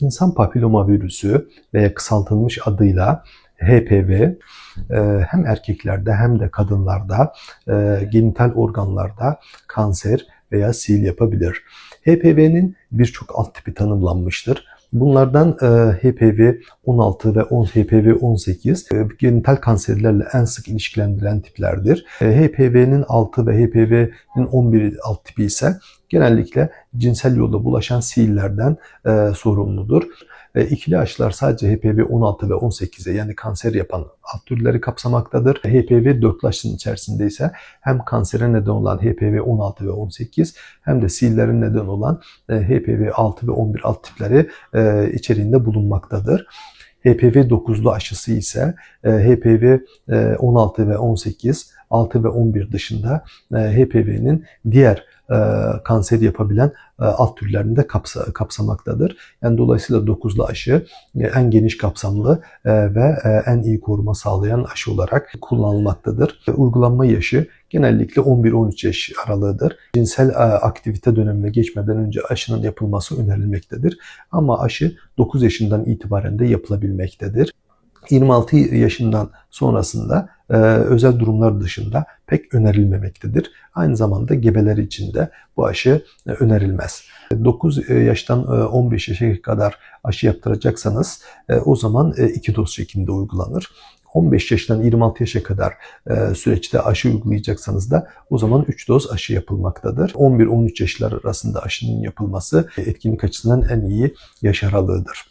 İnsan papiloma virüsü veya kısaltılmış adıyla HPV e, hem erkeklerde hem de kadınlarda e, genital organlarda kanser veya sil yapabilir. HPV'nin birçok alt tipi tanımlanmıştır. Bunlardan e, HPV 16 ve 10 HPV 18 e, genital kanserlerle en sık ilişkilendirilen tiplerdir. HPV'nin 6 ve HPV'nin 11 alt tipi ise genellikle cinsel yolla bulaşan siillerden e, sorumludur. E, ikili aşılar sadece HPV 16 ve 18'e yani kanser yapan alt türleri kapsamaktadır. HPV 4 aşının içerisinde ise hem kansere neden olan HPV 16 ve 18 hem de siillerin neden olan e, HPV 6 ve 11 alt tipleri e, içeriğinde bulunmaktadır. HPV 9'lu aşısı ise e, HPV e, 16 ve 18, 6 ve 11 dışında e, HPV'nin diğer e, kanser yapabilen e, alt türlerini de kapsa, kapsamaktadır. Yani dolayısıyla 9'lu aşı en geniş kapsamlı ve en iyi koruma sağlayan aşı olarak kullanılmaktadır. Uygulanma yaşı genellikle 11-13 yaş aralığıdır. Cinsel aktivite dönemine geçmeden önce aşının yapılması önerilmektedir. Ama aşı 9 yaşından itibaren de yapılabilmektedir. 26 yaşından sonrasında e, özel durumlar dışında pek önerilmemektedir. Aynı zamanda gebeler için de bu aşı e, önerilmez. 9 yaştan e, 15 yaşa kadar aşı yaptıracaksanız e, o zaman e, iki doz şeklinde uygulanır. 15 yaşından 26 yaşa kadar e, süreçte aşı uygulayacaksanız da o zaman 3 doz aşı yapılmaktadır. 11-13 yaşlar arasında aşının yapılması e, etkinlik açısından en iyi yaş aralığıdır.